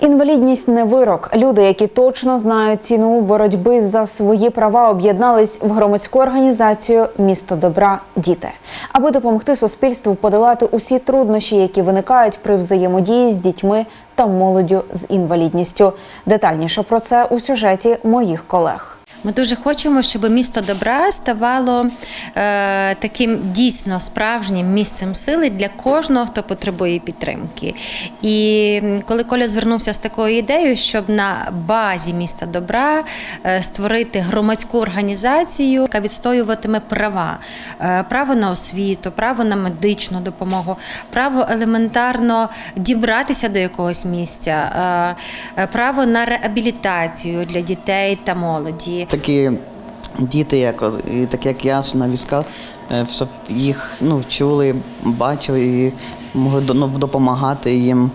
Інвалідність не вирок. Люди, які точно знають ціну боротьби за свої права, об'єднались в громадську організацію Місто добра діти, аби допомогти суспільству подолати усі труднощі, які виникають при взаємодії з дітьми та молоддю з інвалідністю. Детальніше про це у сюжеті моїх колег. Ми дуже хочемо, щоб місто добра ставало е, таким дійсно справжнім місцем сили для кожного, хто потребує підтримки. І коли Коля звернувся з такою ідеєю, щоб на базі міста добра е, створити громадську організацію, яка відстоюватиме права, Е, право на освіту, право на медичну допомогу, право елементарно дібратися до якогось місця, е, е, право на реабілітацію для дітей та молоді. Такі діти, як і такі як я на візках, е, щоб їх ну, чули, бачили і могли ну, допомагати їм,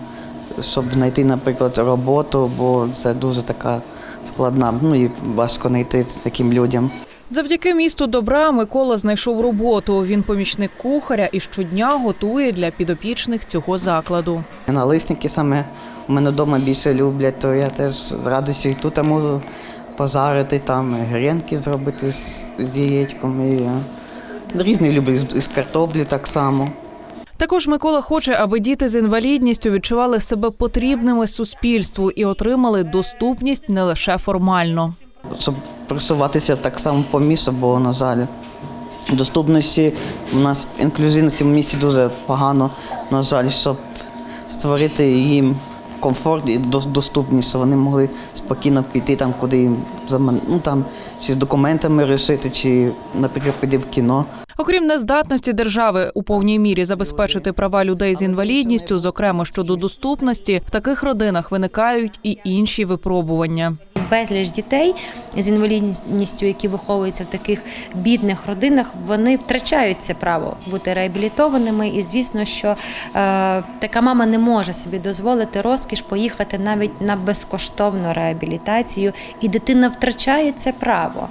щоб знайти, наприклад, роботу, бо це дуже така складна, ну і важко знайти таким людям. Завдяки місту добра Микола знайшов роботу. Він помічник кухаря і щодня готує для підопічних цього закладу. Налисники саме у мене вдома більше люблять, то я теж з радістю і тут можу пожарити, там гренки зробити з, з яєчком. І, е, різні люблю, з, з картоплі так само. Також Микола хоче, аби діти з інвалідністю відчували себе потрібними суспільству і отримали доступність не лише формально. щоб просуватися так само по місту, бо, на жаль, доступності у нас інклюзивності в місті дуже погано, на жаль, щоб створити їм комфорт і дос- доступність, що вони могли спокійно піти там, куди їм ну, там, чи з документами рішити, чи, наприклад, піти в кіно. Окрім нездатності держави у повній мірі забезпечити права людей з інвалідністю, зокрема щодо доступності, в таких родинах виникають і інші випробування. Безліч дітей з інвалідністю, які виховуються в таких бідних родинах, вони втрачають це право бути реабілітованими. І звісно, що е, така мама не може собі дозволити розкіш поїхати навіть на безкоштовну реабілітацію, і дитина втрачає це право.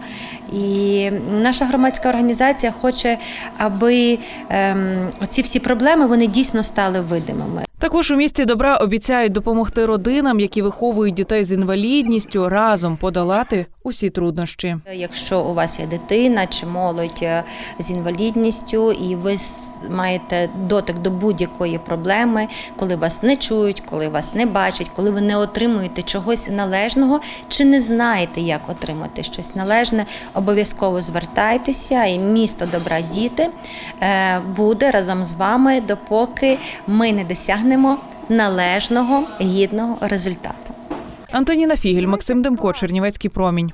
І наша громадська організація хоче, аби ем, оці всі проблеми вони дійсно стали видимими. Також у місті добра обіцяють допомогти родинам, які виховують дітей з інвалідністю, разом подолати усі труднощі. Якщо у вас є дитина чи молодь е, з інвалідністю, і ви маєте дотик до будь-якої проблеми, коли вас не чують, коли вас не бачать, коли ви не отримуєте чогось належного, чи не знаєте, як отримати щось належне, обов'язково звертайтеся, і місто добра діти е, буде разом з вами, допоки ми не досягнемо належного гідного результату. Антоніна Фігель, Максим Демко, Чернівецький промінь.